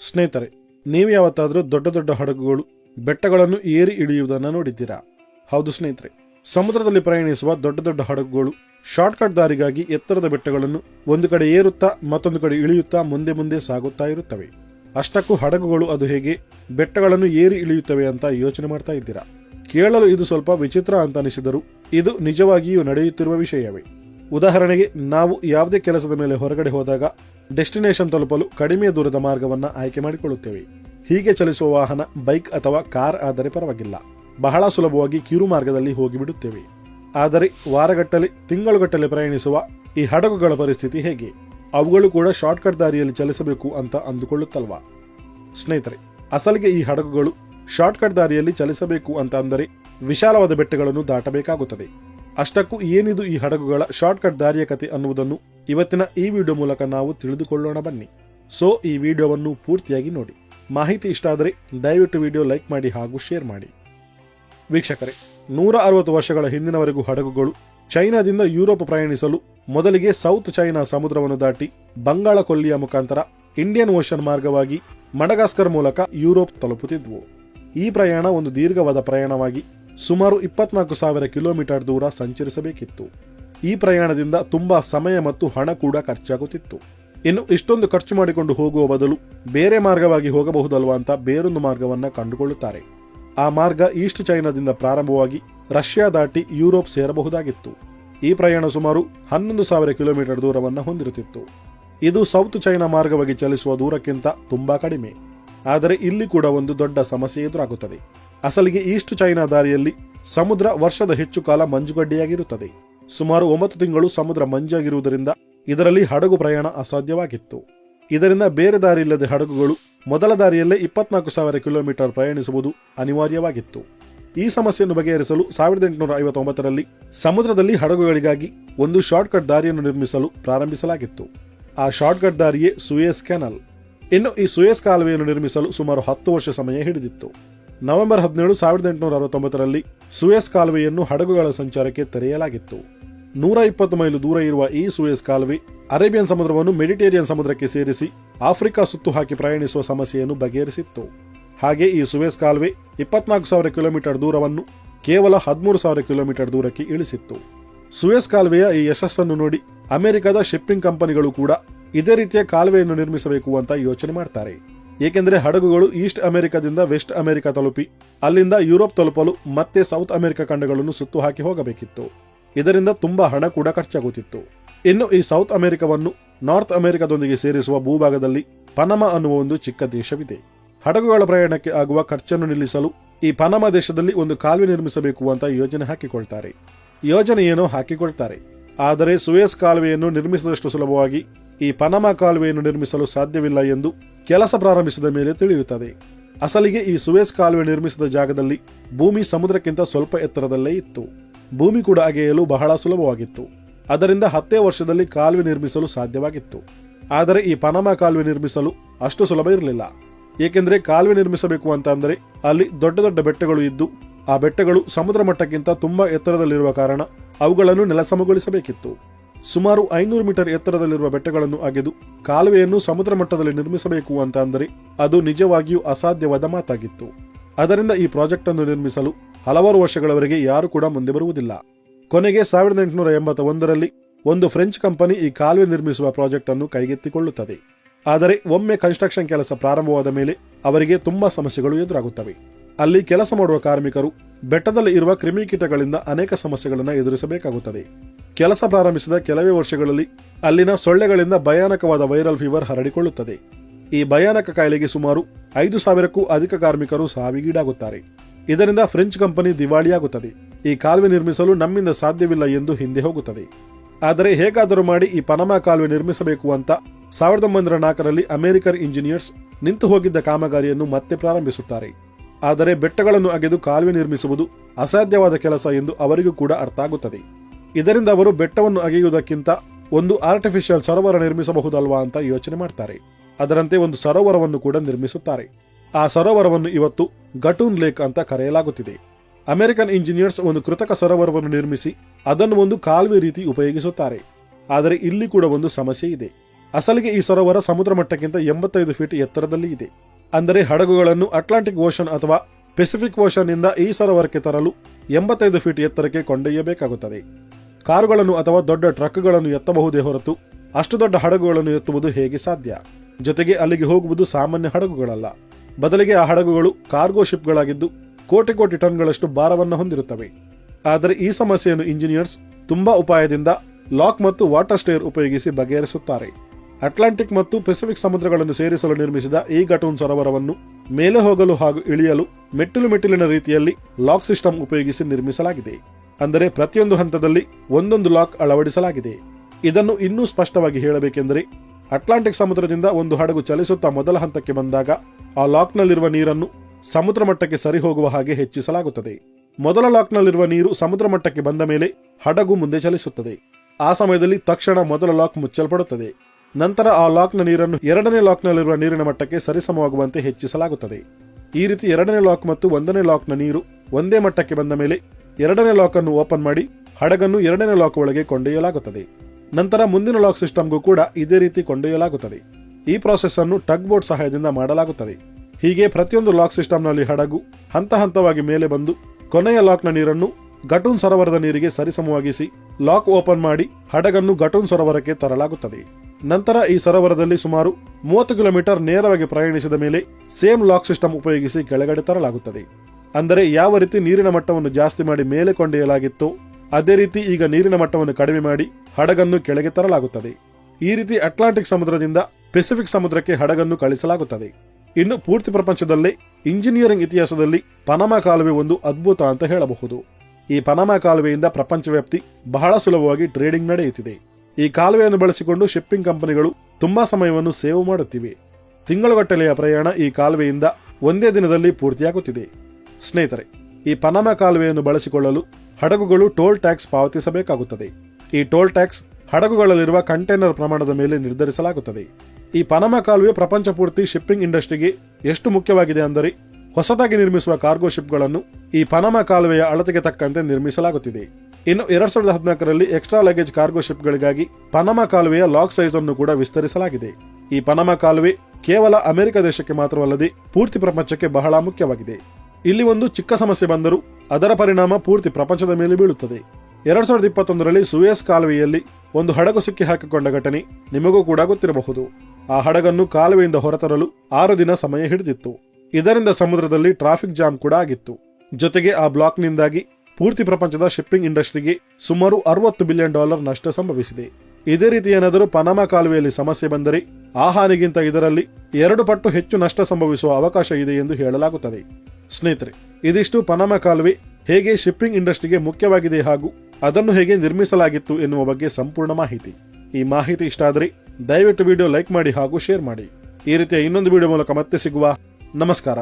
ಸ್ನೇಹಿತರೆ, ನೀವು ಯಾವತ್ತಾದರೂ ದೊಡ್ಡ ದೊಡ್ಡ ಹಡಗುಗಳು, ಬೆಟ್ಟಗಳನ್ನು ಏರಿ ಇಳಿಯುವುದನ್ನು ನೋಡಿದ್ದೀರಾ? ಹೌದು ಸ್ನೇಹಿತರೆ, ಸಮುದ್ರದಲ್ಲಿ ಪ್ರಯಾಣಿಸುವ ದೊಡ್ಡ ದೊಡ್ಡ ಹಡಗುಗಳು ಶಾರ್ಟ್ಕಟ್ ದಾರಿಗಾಗಿ ಎತ್ತರದ ಬೆಟ್ಟಗಳನ್ನು ಒಂದು ಕಡೆ ಏರುತ್ತಾ ಮತ್ತೊಂದು ಕಡೆ ಇಳಿಯುತ್ತಾ ಮುಂದೆ ಮುಂದೆ ಸಾಗುತ್ತಾ ಇರುತ್ತವೆ. ಅಷ್ಟಕ್ಕೂ ಹಡಗುಗಳು ಅದು ಹೇಗೆ ಬೆಟ್ಟಗಳನ್ನು ಏರಿ ಇಳಿಯುತ್ತವೆ ಅಂತ ಯೋಚನೆ ಮಾಡ್ತಾ ಇದ್ದೀರಾ? ಕೇಳಲು ಇದು ಸ್ವಲ್ಪ ವಿಚಿತ್ರ ಅಂತ ಅನಿಸಿದರೂ ಇದು ನಿಜವಾಗಿಯೂ ನಡೆಯುತ್ತಿರುವ ವಿಷಯವೇ. ಉದಾಹರಣೆಗೆ, ನಾವು ಯಾವುದೇ ಕೆಲಸದ ಮೇಲೆ ಹೊರಗಡೆ ಹೋದಾಗ ಡೆಸ್ಟಿನೇಷನ್ ತಲುಪಲು ಕಡಿಮೆ ದೂರದ ಮಾರ್ಗವನ್ನು ಆಯ್ಕೆ ಮಾಡಿಕೊಳ್ಳುತ್ತೇವೆ. ಹೀಗೆ ಚಲಿಸುವ ವಾಹನ, ಬೈಕ್ ಅಥವಾ ಕಾರ್ ಆದರೆ ಪರವಾಗಿಲ್ಲ. ಬಹಳ ಸುಲಭವಾಗಿ ಕಿರು ಮಾರ್ಗದಲ್ಲಿ ಹೋಗಿಬಿಡುತ್ತೇವೆ. ಆದರೆ, ವಾರಗಟ್ಟಲೆ, ತಿಂಗಳುಗಟ್ಟಲೆ ಪ್ರಯಾಣಿಸುವ ಈ ಹಡಗುಗಳ ಪರಿಸ್ಥಿತಿ ಹೇಗೆ? ಅವುಗಳು ಕೂಡ ಶಾರ್ಟ್ಕಟ್ ದಾರಿಯಲ್ಲಿ ಚಲಿಸಬೇಕು ಅಂತ ಅಂದುಕೊಳ್ಳುತ್ತಲ್ವಾ? ಸ್ನೇಹಿತರೆ, ಅಸಲಿಗೆ ಈ ಹಡಗುಗಳು ಶಾರ್ಟ್ಕಟ್ ದಾರಿಯಲ್ಲಿ ಚಲಿಸಬೇಕು ಅಂತ ಅಂದರೆ ವಿಶಾಲವಾದ ಬೆಟ್ಟಗಳನ್ನು ದಾಟಬೇಕಾಗುತ್ತದೆ. ಅಷ್ಟಕ್ಕೂ ಏನಿದು ಈ ಹಡಗುಗಳ ಶಾರ್ಟ್ಕಟ್ ದಾರಿಯ ಕತೆ ಅನ್ನುವುದನ್ನು ಇವತ್ತಿನ ಈ ವಿಡಿಯೋ ಮೂಲಕ ನಾವು ತಿಳಿದುಕೊಳ್ಳೋಣ ಬನ್ನಿ. ಸೊ ಈ ವಿಡಿಯೋವನ್ನು ಪೂರ್ತಿಯಾಗಿ ನೋಡಿ. ಮಾಹಿತಿ ಇಷ್ಟ ಆದರೆ ದಯವಿಟ್ಟು ವಿಡಿಯೋ ಲೈಕ್ ಮಾಡಿ ಹಾಗೂ ಶೇರ್ ಮಾಡಿ. ವೀಕ್ಷಕರೇ, ನೂರ ಅರವತ್ತು ವರ್ಷಗಳ ಹಿಂದಿನವರೆಗೂ ಹಡಗುಗಳು ಚೈನಾದಿಂದ ಯುರೋಪ್ ಪ್ರಯಾಣಿಸಲು ಮೊದಲಿಗೆ ಸೌತ್ ಚೈನಾ ಸಮುದ್ರವನ್ನು ದಾಟಿ ಬಂಗಾಳ ಕೊಲ್ಲಿಯ ಮುಖಾಂತರ ಇಂಡಿಯನ್ ಓಷನ್ ಮಾರ್ಗವಾಗಿ ಮಡಗಾಸ್ಕರ್ ಮೂಲಕ ಯುರೋಪ್ ತಲುಪುತ್ತಿದ್ವು. ಈ ಪ್ರಯಾಣ ಒಂದು ದೀರ್ಘವಾದ ಪ್ರಯಾಣವಾಗಿ ಸುಮಾರು ಇಪ್ಪತ್ನಾಲ್ಕು ಸಾವಿರ ಕಿಲೋಮೀಟರ್ ದೂರ ಸಂಚರಿಸಬೇಕಿತ್ತು. ಈ ಪ್ರಯಾಣದಿಂದ ತುಂಬಾ ಸಮಯ ಮತ್ತು ಹಣ ಕೂಡ ಖರ್ಚಾಗುತ್ತಿತ್ತು. ಇನ್ನು ಇಷ್ಟೊಂದು ಖರ್ಚು ಮಾಡಿಕೊಂಡು ಹೋಗುವ ಬದಲು ಬೇರೆ ಮಾರ್ಗವಾಗಿ ಹೋಗಬಹುದಲ್ವಾ ಅಂತ ಬೇರೊಂದು ಮಾರ್ಗವನ್ನ ಕಂಡುಕೊಳ್ಳುತ್ತಾರೆ. ಆ ಮಾರ್ಗ ಈಸ್ಟ್ ಚೈನಾದಿಂದ ಪ್ರಾರಂಭವಾಗಿ ರಷ್ಯಾ ದಾಟಿ ಯುರೋಪ್ ಸೇರಬಹುದಾಗಿತ್ತು. ಈ ಪ್ರಯಾಣ ಸುಮಾರು ಹನ್ನೊಂದು ಸಾವಿರ ಕಿಲೋಮೀಟರ್ ದೂರವನ್ನು ಹೊಂದಿರುತ್ತಿತ್ತು. ಇದು ಸೌತ್ ಚೈನಾ ಮಾರ್ಗವಾಗಿ ಚಲಿಸುವ ದೂರಕ್ಕಿಂತ ತುಂಬಾ ಕಡಿಮೆ. ಆದರೆ ಇಲ್ಲಿ ಕೂಡ ಒಂದು ದೊಡ್ಡ ಸಮಸ್ಯೆ ಎದುರಾಗುತ್ತದೆ. ಅಸಲಿಗೆ ಈಸ್ಟ್ ಚೈನಾ ದಾರಿಯಲ್ಲಿ ಸಮುದ್ರ ವರ್ಷದ ಹೆಚ್ಚು ಕಾಲ ಮಂಜುಗಡ್ಡೆಯಾಗಿರುತ್ತದೆ. ಸುಮಾರು ಒಂಬತ್ತು ತಿಂಗಳು ಸಮುದ್ರ ಮಂಜಾಗಿರುವುದರಿಂದ ಇದರಲ್ಲಿ ಹಡಗು ಪ್ರಯಾಣ ಅಸಾಧ್ಯವಾಗಿತ್ತು. ಇದರಿಂದ ಬೇರೆ ದಾರಿಯಿಲ್ಲದೆ ಹಡಗುಗಳು ಮೊದಲ ದಾರಿಯಲ್ಲೇ ಇಪ್ಪತ್ನಾಲ್ಕು ಸಾವಿರ ಕಿಲೋಮೀಟರ್ ಪ್ರಯಾಣಿಸುವುದು ಅನಿವಾರ್ಯವಾಗಿತ್ತು. ಈ ಸಮಸ್ಯೆಯನ್ನು ಬಗೆಹರಿಸಲು ಸಾವಿರದ ಎಂಟುನೂರ ಐವತ್ತೊಂಬತ್ತರಲ್ಲಿ ಸಮುದ್ರದಲ್ಲಿ ಹಡಗುಗಳಿಗಾಗಿ ಒಂದು ಶಾರ್ಟ್ಕಟ್ ದಾರಿಯನ್ನು ನಿರ್ಮಿಸಲು ಪ್ರಾರಂಭಿಸಲಾಗಿತ್ತು. ಆ ಶಾರ್ಟ್ಕಟ್ ದಾರಿಯೇ ಸುಯೇಸ್ ಕೆನಲ್. ಇನ್ನು ಈ ಸುಯೇಸ್ ಕಾಲುವೆಯನ್ನು ನಿರ್ಮಿಸಲು ಸುಮಾರು ಹತ್ತು ವರ್ಷ ಸಮಯ ಹಿಡಿದಿತ್ತು. ನವೆಂಬರ್ ಹದಿನೇಳು, ಸಾವಿರದ ಎಂಟುನೂರ ಅರವತ್ತೊಂಬತ್ತರಲ್ಲಿ ಸುಯಸ್ ಕಾಲುವೆಯನ್ನು ಹಡಗುಗಳ ಸಂಚಾರಕ್ಕೆ ತೆರೆಯಲಾಗಿತ್ತು. ನೂರ ಇಪ್ಪತ್ತು ಮೈಲು ದೂರ ಇರುವ ಈ ಸುವೆಸ್ ಕಾಲುವೆ ಅರೇಬಿಯನ್ ಸಮುದ್ರವನ್ನು ಮೆಡಿಟೇರಿಯನ್ ಸಮುದ್ರಕ್ಕೆ ಸೇರಿಸಿ ಆಫ್ರಿಕಾ ಸುತ್ತು ಹಾಕಿ ಪ್ರಯಾಣಿಸುವ ಸಮಸ್ಯೆಯನ್ನು ಬಗೆಹರಿಸಿತ್ತು. ಹಾಗೆ ಈ ಸುವೆಸ್ ಕಾಲುವೆ ಇಪ್ಪತ್ನಾಲ್ಕು ಸಾವಿರ ಕಿಲೋಮೀಟರ್ ದೂರವನ್ನು ಕೇವಲ ಹದಿಮೂರು ಸಾವಿರ ಕಿಲೋಮೀಟರ್ ದೂರಕ್ಕೆ ಇಳಿಸಿತ್ತು. ಸುಯಸ್ ಕಾಲುವೆಯ ಈ ಯಶಸ್ಸನ್ನು ನೋಡಿ ಅಮೆರಿಕದ ಶಿಪ್ಪಿಂಗ್ ಕಂಪನಿಗಳು ಕೂಡ ಇದೇ ರೀತಿಯ ಕಾಲುವೆಯನ್ನು ನಿರ್ಮಿಸಬೇಕು ಅಂತ ಯೋಚನೆ ಮಾಡ್ತಾರೆ. ಏಕೆಂದರೆ ಹಡಗುಗಳು ಈಸ್ಟ್ ಅಮೆರಿಕದಿಂದ ವೆಸ್ಟ್ ಅಮೆರಿಕ ತಲುಪಿ, ಅಲ್ಲಿಂದ ಯುರೋಪ್ ತಲುಪಲು ಮತ್ತೆ ಸೌತ್ ಅಮೆರಿಕ ಖಂಡಗಳನ್ನು ಸುತ್ತು ಹಾಕಿ ಹೋಗಬೇಕಿತ್ತು. ಇದರಿಂದ ತುಂಬಾ ಹಣ ಕೂಡ ಖರ್ಚಾಗುತ್ತಿತ್ತು. ಇನ್ನು ಈ ಸೌತ್ ಅಮೆರಿಕವನ್ನು ನಾರ್ತ್ ಅಮೆರಿಕದೊಂದಿಗೆ ಸೇರಿಸುವ ಭೂಭಾಗದಲ್ಲಿ ಪನಮ ಅನ್ನುವ ಒಂದು ಚಿಕ್ಕ ದೇಶವಿದೆ. ಹಡಗುಗಳ ಪ್ರಯಾಣಕ್ಕೆ ಆಗುವ ಖರ್ಚನ್ನು ನಿಲ್ಲಿಸಲು ಈ ಪನಮ ದೇಶದಲ್ಲಿ ಒಂದು ಕಾಲುವೆ ನಿರ್ಮಿಸಬೇಕು ಅಂತ ಯೋಜನೆ ಹಾಕಿಕೊಳ್ತಾರೆ. ಯೋಜನೆ ಏನೋ ಹಾಕಿಕೊಳ್ತಾರೆ. ಆದರೆ ಸುಯೇಸ್ ಕಾಲುವೆಯನ್ನು ನಿರ್ಮಿಸಿದಷ್ಟು ಸುಲಭವಾಗಿ ಈ ಪನಮ ಕಾಲುವೆಯನ್ನು ನಿರ್ಮಿಸಲು ಸಾಧ್ಯವಿಲ್ಲ ಎಂದು ಕೆಲಸ ಪ್ರಾರಂಭಿಸಿದ ಮೇಲೆ ತಿಳಿಯುತ್ತದೆ. ಅಸಲಿಗೆ ಈ ಸುವೇಸ್ ಕಾಲುವೆ ನಿರ್ಮಿಸಿದ ಜಾಗದಲ್ಲಿ ಭೂಮಿ ಸಮುದ್ರಕ್ಕಿಂತ ಸ್ವಲ್ಪ ಎತ್ತರದಲ್ಲೇ ಇತ್ತು. ಭೂಮಿ ಕೂಡ ಅಗೆಯಲು ಬಹಳ ಸುಲಭವಾಗಿತ್ತು. ಅದರಿಂದ ಹತ್ತೇ ವರ್ಷದಲ್ಲಿ ಕಾಲುವೆ ನಿರ್ಮಿಸಲು ಸಾಧ್ಯವಾಗಿತ್ತು. ಆದರೆ ಈ ಪನಮ ಕಾಲುವೆ ನಿರ್ಮಿಸಲು ಅಷ್ಟು ಸುಲಭ ಇರಲಿಲ್ಲ. ಏಕೆಂದರೆ ಕಾಲುವೆ ನಿರ್ಮಿಸಬೇಕು ಅಂತ ಅಂದರೆ ಅಲ್ಲಿ ದೊಡ್ಡ ದೊಡ್ಡ ಬೆಟ್ಟಗಳು ಇದ್ದು, ಆ ಬೆಟ್ಟಗಳು ಸಮುದ್ರ ಮಟ್ಟಕ್ಕಿಂತ ತುಂಬಾ ಎತ್ತರದಲ್ಲಿರುವ ಕಾರಣ ಅವುಗಳನ್ನು ನೆಲಸಮಗೊಳಿಸಬೇಕಿತ್ತು. ಸುಮಾರು ಐನೂರು ಮೀಟರ್ ಎತ್ತರದಲ್ಲಿರುವ ಬೆಟ್ಟಗಳನ್ನು ಅಗೆದು ಕಾಲುವೆಯನ್ನು ಸಮುದ್ರ ಮಟ್ಟದಲ್ಲಿ ನಿರ್ಮಿಸಬೇಕು ಅಂತ ಅಂದರೆ ಅದು ನಿಜವಾಗಿಯೂ ಅಸಾಧ್ಯವಾದ ಮಾತಾಗಿತ್ತು. ಅದರಿಂದ ಈ ಪ್ರಾಜೆಕ್ಟ್ ಅನ್ನು ನಿರ್ಮಿಸಲು ಹಲವಾರು ವರ್ಷಗಳವರೆಗೆ ಯಾರು ಕೂಡ ಮುಂದೆ ಬರುವುದಿಲ್ಲ. ಕೊನೆಗೆ ಸಾವಿರದ ಎಂಟುನೂರ ಎಂಬತ್ತ ಒಂದರಲ್ಲಿ ಒಂದು ಫ್ರೆಂಚ್ ಕಂಪನಿ ಈ ಕಾಲುವೆ ನಿರ್ಮಿಸುವ ಪ್ರಾಜೆಕ್ಟ್ ಅನ್ನು ಕೈಗೆತ್ತಿಕೊಳ್ಳುತ್ತದೆ. ಆದರೆ ಒಮ್ಮೆ ಕನ್ಸ್ಟ್ರಕ್ಷನ್ ಕೆಲಸ ಪ್ರಾರಂಭವಾದ ಮೇಲೆ ಅವರಿಗೆ ತುಂಬಾ ಸಮಸ್ಯೆಗಳು ಎದುರಾಗುತ್ತವೆ. ಅಲ್ಲಿ ಕೆಲಸ ಮಾಡುವ ಕಾರ್ಮಿಕರು ಬೆಟ್ಟದಲ್ಲಿ ಇರುವ ಕ್ರಿಮಿಕೀಟಗಳಿಂದ ಅನೇಕ ಸಮಸ್ಯೆಗಳನ್ನು ಎದುರಿಸಬೇಕಾಗುತ್ತದೆ. ಕೆಲಸ ಪ್ರಾರಂಭಿಸಿದ ಕೆಲವೇ ವರ್ಷಗಳಲ್ಲಿ ಅಲ್ಲಿನ ಸೊಳ್ಳೆಗಳಿಂದ ಭಯಾನಕವಾದ ವೈರಲ್ ಫೀವರ್ ಹರಡಿಕೊಳ್ಳುತ್ತದೆ. ಈ ಭಯಾನಕ ಕಾಯಿಲೆಗೆ ಸುಮಾರು ಐದು ಸಾವಿರಕ್ಕೂ ಅಧಿಕ ಕಾರ್ಮಿಕರು ಸಾವಿಗೀಡಾಗುತ್ತಾರೆ. ಇದರಿಂದ ಫ್ರೆಂಚ್ ಕಂಪನಿ ದಿವಾಳಿಯಾಗುತ್ತದೆ. ಈ ಕಾಲುವೆ ನಿರ್ಮಿಸಲು ನಮ್ಮಿಂದ ಸಾಧ್ಯವಿಲ್ಲ ಎಂದು ಹಿಂದೆ ಹೋಗುತ್ತದೆ. ಆದರೆ ಹೇಗಾದರೂ ಮಾಡಿ ಈ ಪನಮಾ ಕಾಲುವೆ ನಿರ್ಮಿಸಬೇಕು ಅಂತ ಸಾವಿರದ ಒಂಬೈನೂರ ನಾಲ್ಕರಲ್ಲಿ ಅಮೆರಿಕನ್ ಇಂಜಿನಿಯರ್ಸ್ ನಿಂತು ಹೋಗಿದ್ದ ಕಾಮಗಾರಿಯನ್ನು ಮತ್ತೆ ಪ್ರಾರಂಭಿಸುತ್ತಾರೆ. ಆದರೆ ಬೆಟ್ಟಗಳನ್ನು ಅಗೆದು ಕಾಲುವೆ ನಿರ್ಮಿಸುವುದು ಅಸಾಧ್ಯವಾದ ಕೆಲಸ ಎಂದು ಅವರಿಗೂ ಕೂಡ ಅರ್ಥ ಆಗುತ್ತದೆ. ಇದರಿಂದ ಅವರು ಬೆಟ್ಟವನ್ನು ಅಗೆಯುವುದಕ್ಕಿಂತ ಒಂದು ಆರ್ಟಿಫಿಷಿಯಲ್ ಸರೋವರ ನಿರ್ಮಿಸಬಹುದಲ್ವಾ ಅಂತ ಯೋಚನೆ ಮಾಡ್ತಾರೆ. ಅದರಂತೆ ಒಂದು ಸರೋವರವನ್ನು ಕೂಡ ನಿರ್ಮಿಸುತ್ತಾರೆ. ಆ ಸರೋವರವನ್ನು ಇವತ್ತು ಗಟೂನ್ ಲೇಕ್ ಅಂತ ಕರೆಯಲಾಗುತ್ತಿದೆ. ಅಮೆರಿಕನ್ ಇಂಜಿನಿಯರ್ಸ್ ಒಂದು ಕೃತಕ ಸರೋವರವನ್ನು ನಿರ್ಮಿಸಿ ಅದನ್ನು ಒಂದು ಕಾಲುವೆ ರೀತಿ ಉಪಯೋಗಿಸುತ್ತಾರೆ. ಆದರೆ ಇಲ್ಲಿ ಕೂಡ ಒಂದು ಸಮಸ್ಯೆ ಇದೆ. ಅಸಲಿಗೆ ಈ ಸರೋವರ ಸಮುದ್ರ ಮಟ್ಟಕ್ಕಿಂತ ಎಂಬತ್ತೈದು ಫೀಟ್ ಎತ್ತರದಲ್ಲಿ ಇದೆ. ಅಂದರೆ ಹಡಗುಗಳನ್ನು ಅಟ್ಲಾಂಟಿಕ್ ಓಷನ್ ಅಥವಾ ಪೆಸಿಫಿಕ್ ಓಷನ್ ಇಂದ ಈ ಸರೋವರಕ್ಕೆ ತರಲು ಎಂಬತ್ತೈದು ಫೀಟ್ ಎತ್ತರಕ್ಕೆ ಕೊಂಡೊಯ್ಯಬೇಕಾಗುತ್ತದೆ. ಕಾರುಗಳನ್ನು ಅಥವಾ ದೊಡ್ಡ ಟ್ರಕ್ಗಳನ್ನು ಎತ್ತಬಹುದೇ ಹೊರತು ಅಷ್ಟು ದೊಡ್ಡ ಹಡಗುಗಳನ್ನು ಎತ್ತುವುದು ಹೇಗೆ ಸಾಧ್ಯ? ಜೊತೆಗೆ ಅಲ್ಲಿಗೆ ಹೋಗುವುದು ಸಾಮಾನ್ಯ ಹಡಗುಗಳಲ್ಲ. ಬದಲಿಗೆ ಆ ಹಡಗುಗಳು ಕಾರ್ಗೋ ಶಿಪ್ಗಳಾಗಿದ್ದು ಕೋಟಿ ಕೋಟಿ ಟನ್ಗಳಷ್ಟು ಭಾರವನ್ನು ಹೊಂದಿರುತ್ತವೆ. ಆದರೆ ಈ ಸಮಸ್ಯೆಯನ್ನು ಇಂಜಿನಿಯರ್ಸ್ ತುಂಬಾ ಉಪಾಯದಿಂದ ಲಾಕ್ ಮತ್ತು ವಾಟರ್ ಸ್ಟೇರ್ ಉಪಯೋಗಿಸಿ ಬಗೆಹರಿಸುತ್ತಾರೆ. ಅಟ್ಲಾಂಟಿಕ್ ಮತ್ತು ಪೆಸಿಫಿಕ್ ಸಮುದ್ರಗಳನ್ನು ಸೇರಿಸಲು ನಿರ್ಮಿಸಿದ ಈ ಘಟೂನ್ ಸರೋವರವನ್ನು ಮೇಲೆ ಹೋಗಲು ಹಾಗೂ ಇಳಿಯಲು ಮೆಟ್ಟಿಲು ಮೆಟ್ಟಿಲಿನ ರೀತಿಯಲ್ಲಿ ಲಾಕ್ ಸಿಸ್ಟಮ್ ಉಪಯೋಗಿಸಿ ನಿರ್ಮಿಸಲಾಗಿದೆ. ಅಂದರೆ ಪ್ರತಿಯೊಂದು ಹಂತದಲ್ಲಿ ಒಂದೊಂದು ಲಾಕ್ ಅಳವಡಿಸಲಾಗಿದೆ. ಇದನ್ನು ಇನ್ನೂ ಸ್ಪಷ್ಟವಾಗಿ ಹೇಳಬೇಕೆಂದರೆ, ಅಟ್ಲಾಂಟಿಕ್ ಸಮುದ್ರದಿಂದ ಒಂದು ಹಡಗು ಚಲಿಸುತ್ತಾ ಮೊದಲ ಹಂತಕ್ಕೆ ಬಂದಾಗ, ಆ ಲಾಕ್ನಲ್ಲಿರುವ ನೀರನ್ನು ಸಮುದ್ರ ಮಟ್ಟಕ್ಕೆ ಸರಿ ಹೋಗುವ ಹಾಗೆ ಹೆಚ್ಚಿಸಲಾಗುತ್ತದೆ. ಮೊದಲ ಲಾಕ್ನಲ್ಲಿರುವ ನೀರು ಸಮುದ್ರ ಮಟ್ಟಕ್ಕೆ ಬಂದ ಮೇಲೆ ಹಡಗು ಮುಂದೆ ಚಲಿಸುತ್ತದೆ. ಆ ಸಮಯದಲ್ಲಿ ತಕ್ಷಣ ಮೊದಲ ಲಾಕ್ ಮುಚ್ಚಲ್ಪಡುತ್ತದೆ. ನಂತರ ಆ ಲಾಕ್ನ ನೀರನ್ನು ಎರಡನೇ ಲಾಕ್ನಲ್ಲಿರುವ ನೀರಿನ ಮಟ್ಟಕ್ಕೆ ಸರಿಸಮವಾಗುವಂತೆ ಹೆಚ್ಚಿಸಲಾಗುತ್ತದೆ. ಈ ರೀತಿ ಎರಡನೇ ಲಾಕ್ ಮತ್ತು ಒಂದನೇ ಲಾಕ್ನ ನೀರು ಒಂದೇ ಮಟ್ಟಕ್ಕೆ ಬಂದ ಮೇಲೆ ಎರಡನೇ ಲಾಕ್ ಅನ್ನು ಓಪನ್ ಮಾಡಿ, ಹಡಗನ್ನು ಎರಡನೇ ಲಾಕ್ ಒಳಗೆ ಕೊಂಡೊಯ್ಯಲಾಗುತ್ತದೆ. ನಂತರ ಮುಂದಿನ ಲಾಕ್ ಸಿಸ್ಟಮ್ಗೂ ಕೂಡ ಇದೇ ರೀತಿ ಕೊಂಡೊಯ್ಯಲಾಗುತ್ತದೆ. ಈ ಪ್ರಾಸೆಸ್ ಅನ್ನು ಟಗ್ ಬೋಟ್ ಸಹಾಯದಿಂದ ಮಾಡಲಾಗುತ್ತದೆ. ಹೀಗೆ ಪ್ರತಿಯೊಂದು ಲಾಕ್ ಸಿಸ್ಟಮ್ನಲ್ಲಿ ಹಡಗು ಹಂತ ಹಂತವಾಗಿ ಮೇಲೆ ಬಂದು, ಕೊನೆಯ ಲಾಕ್ನ ನೀರನ್ನು ಘಟೂನ್ ಸರೋವರದ ನೀರಿಗೆ ಸರಿಸಮವಾಗಿಸಿ, ಲಾಕ್ ಓಪನ್ ಮಾಡಿ, ಹಡಗನ್ನು ಘಟೂನ್ ಸರೋವರಕ್ಕೆ ತರಲಾಗುತ್ತದೆ. ನಂತರ ಈ ಸರೋವರದಲ್ಲಿ ಸುಮಾರು ಮೂವತ್ತು ಕಿಲೋಮೀಟರ್ ನೇರವಾಗಿ ಪ್ರಯಾಣಿಸಿದ ಮೇಲೆ, ಸೇಮ್ ಲಾಕ್ ಸಿಸ್ಟಮ್ ಉಪಯೋಗಿಸಿ ಕೆಳಗಡೆ ತರಲಾಗುತ್ತದೆ. ಅಂದರೆ ಯಾವ ರೀತಿ ನೀರಿನ ಮಟ್ಟವನ್ನು ಜಾಸ್ತಿ ಮಾಡಿ ಮೇಲೆ ಕೊಂಡೊಯ್ಯಲಾಗಿತ್ತು, ಅದೇ ರೀತಿ ಈಗ ನೀರಿನ ಮಟ್ಟವನ್ನು ಕಡಿಮೆ ಮಾಡಿ ಹಡಗನ್ನು ಕೆಳಗೆ ತರಲಾಗುತ್ತದೆ. ಈ ರೀತಿ ಅಟ್ಲಾಂಟಿಕ್ ಸಮುದ್ರದಿಂದ ಪೆಸಿಫಿಕ್ ಸಮುದ್ರಕ್ಕೆ ಹಡಗನ್ನು ಕಳಿಸಲಾಗುತ್ತದೆ. ಇನ್ನು ಪೂರ್ತಿ ಪ್ರಪಂಚದಲ್ಲಿ ಇಂಜಿನಿಯರಿಂಗ್ ಇತಿಹಾಸದಲ್ಲಿ ಪನಮಾ ಕಾಲುವೆ ಒಂದು ಅದ್ಭುತ ಅಂತ ಹೇಳಬಹುದು. ಈ ಪನಮಾ ಕಾಲುವೆಯಿಂದ ಪ್ರಪಂಚವ್ಯಾಪ್ತಿ ಬಹಳ ಸುಲಭವಾಗಿ ಟ್ರೇಡಿಂಗ್ ನಡೆಯುತ್ತಿದೆ. ಈ ಕಾಲುವೆಯನ್ನು ಬಳಸಿಕೊಂಡು ಶಿಪ್ಪಿಂಗ್ ಕಂಪನಿಗಳು ತುಂಬಾ ಸಮಯವನ್ನು ಸೇವ್ ಮಾಡುತ್ತಿವೆ. ತಿಂಗಳುಗಟ್ಟಲೆಯ ಪ್ರಯಾಣ ಈ ಕಾಲುವೆಯಿಂದ ಒಂದೇ ದಿನದಲ್ಲಿ ಪೂರ್ತಿಯಾಗುತ್ತಿದೆ. ಸ್ನೇಹಿತರೆ, ಈ ಪನಾಮ ಕಾಲುವೆಯನ್ನು ಬಳಸಿಕೊಳ್ಳಲು ಹಡಗುಗಳು ಟೋಲ್ ಟ್ಯಾಕ್ಸ್ ಪಾವತಿಸಬೇಕಾಗುತ್ತದೆ. ಈ ಟೋಲ್ ಟ್ಯಾಕ್ಸ್ ಹಡಗುಗಳಲ್ಲಿರುವ ಕಂಟೈನರ್ ಪ್ರಮಾಣದ ಮೇಲೆ ನಿರ್ಧರಿಸಲಾಗುತ್ತದೆ. ಈ ಪನಮ ಕಾಲುವೆ ಪ್ರಪಂಚ ಪೂರ್ತಿ ಶಿಪ್ಪಿಂಗ್ ಇಂಡಸ್ಟ್ರಿಗೆ ಎಷ್ಟು ಮುಖ್ಯವಾಗಿದೆ ಅಂದರೆ, ಹೊಸದಾಗಿ ನಿರ್ಮಿಸುವ ಕಾರ್ಗೋ ಶಿಪ್ಗಳನ್ನು ಈ ಪನಮ ಕಾಲುವೆಯ ಅಳತೆಗೆ ತಕ್ಕಂತೆ ನಿರ್ಮಿಸಲಾಗುತ್ತಿದೆ. ಇನ್ನು ಎರಡ್ ಸಾವಿರದ ಹದಿನಾಲ್ಕರಲ್ಲಿ ಎಕ್ಸ್ಟ್ರಾ ಲಗೇಜ್ ಕಾರ್ಗೋ ಶಿಪ್ಗಳಿಗಾಗಿ ಪನಮ ಕಾಲುವೆಯ ಲಾಕ್ ಸೈಜ್ ಅನ್ನು ಕೂಡ ವಿಸ್ತರಿಸಲಾಗಿದೆ. ಈ ಪನಮ ಕಾಲುವೆ ಕೇವಲ ಅಮೆರಿಕ ದೇಶಕ್ಕೆ ಮಾತ್ರವಲ್ಲದೆ ಪೂರ್ತಿ ಪ್ರಪಂಚಕ್ಕೆ ಬಹಳ ಮುಖ್ಯವಾಗಿದೆ. ಇಲ್ಲಿ ಒಂದು ಚಿಕ್ಕ ಸಮಸ್ಯೆ ಬಂದರೂ ಅದರ ಪರಿಣಾಮ ಪೂರ್ತಿ ಪ್ರಪಂಚದ ಮೇಲೆ ಬೀಳುತ್ತದೆ. ಎರಡ್ ಸಾವಿರದ ಇಪ್ಪತ್ತೊಂದರಲ್ಲಿ ಸುಯೇಸ್ ಕಾಲುವೆಯಲ್ಲಿ ಒಂದು ಹಡಗು ಸಿಕ್ಕಿ ಹಾಕಿಕೊಂಡ ಘಟನೆ ನಿಮಗೂ ಕೂಡ ಗೊತ್ತಿರಬಹುದು. ಆ ಹಡಗನ್ನು ಕಾಲುವೆಯಿಂದ ಹೊರತರಲು ಆರು ದಿನ ಸಮಯ ಹಿಡಿದಿತ್ತು. ಇದರಿಂದ ಸಮುದ್ರದಲ್ಲಿ ಟ್ರಾಫಿಕ್ ಜಾಮ್ ಕೂಡ ಆಗಿತ್ತು. ಜೊತೆಗೆ ಆ ಬ್ಲಾಕ್ನಿಂದಾಗಿ ಪೂರ್ತಿ ಪ್ರಪಂಚದ ಶಿಪ್ಪಿಂಗ್ ಇಂಡಸ್ಟ್ರಿಗೆ ಸುಮಾರು ಅರವತ್ತು ಬಿಲಿಯನ್ ಡಾಲರ್ ನಷ್ಟ ಸಂಭವಿಸಿದೆ. ಇದೇ ರೀತಿ ಏನಾದರೂ ಪನಾಮಾ ಕಾಲುವೆಯಲ್ಲಿ ಸಮಸ್ಯೆ ಬಂದರೆ ಆ ಹಾನಿಗಿಂತ ಇದರಲ್ಲಿ ಎರಡು ಪಟ್ಟು ಹೆಚ್ಚು ನಷ್ಟ ಸಂಭವಿಸುವ ಅವಕಾಶ ಇದೆ ಎಂದು ಹೇಳಲಾಗುತ್ತದೆ. ಸ್ನೇಹಿತರೆ, ಇದಿಷ್ಟು ಪನಾಮ ಕಾಲುವೆ ಹೇಗೆ ಶಿಪ್ಪಿಂಗ್ ಇಂಡಸ್ಟ್ರಿಗೆ ಮುಖ್ಯವಾಗಿದೆ ಹಾಗೂ ಅದನ್ನು ಹೇಗೆ ನಿರ್ಮಿಸಲಾಗಿತ್ತು ಎನ್ನುವ ಬಗ್ಗೆ ಸಂಪೂರ್ಣ ಮಾಹಿತಿ. ಈ ಮಾಹಿತಿ ಇಷ್ಟ ಆದರೆ ದಯವಿಟ್ಟು ವಿಡಿಯೋ ಲೈಕ್ ಮಾಡಿ ಹಾಗೂ ಶೇರ್ ಮಾಡಿ. ಈ ರೀತಿಯ ಇನ್ನೊಂದು ವಿಡಿಯೋ ಮೂಲಕ ಮತ್ತೆ ಸಿಗುವ. ನಮಸ್ಕಾರ.